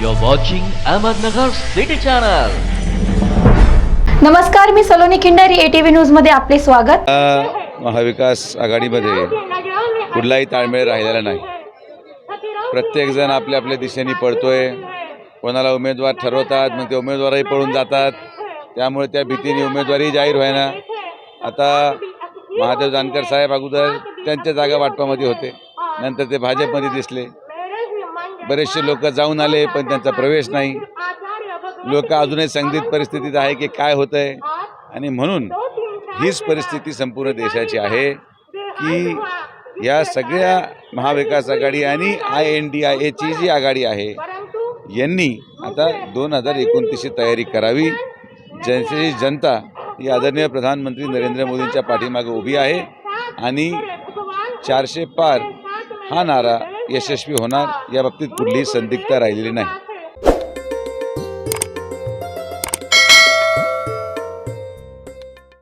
You're watching Ahmednagar City Channel. नमस्कार मी Saloni Khindari ATV न्यूजमध्ये आपले स्वागत. या महाविकास आघाडीमध्ये कुठलाही ताळमेळ राहिलेला नाही. प्रत्येकजण आपल्या आपल्या दिशेने पळतोय. कोणाला उमेदवार ठरवतात मग ते उमेदवारही पळून जातात. त्यामुळे त्या भीतीने उमेदवारी जाहीर व्हायना. आता महादेव जानकर साहेब अगोदर त्यांच्या जागा वाटपामध्ये होते. नंतर ते भाजपमध्ये दिसले. बरेचसे लोक जाऊन आले पण त्यांचा प्रवेश नाही. लोक अजूनही संदिग्ध परिस्थितीत आहे की काय होतं आहे आणि म्हणून हीच परिस्थिती संपूर्ण देशाची आहे की या सगळ्या महाविकास आघाडी आणि आय एन डी आय एची जी आघाडी आहे यांनी आता दोन हजार एकोणतीसची तयारी करावी. ज्यांची जनता ही आदरणीय प्रधानमंत्री नरेंद्र मोदींच्या पाठीमागे उभी आहे आणि चारशे पार हा नारा यशस्वी होणार. याबाबतीत कुठलीही संदिग्धता राहिलेली नाही.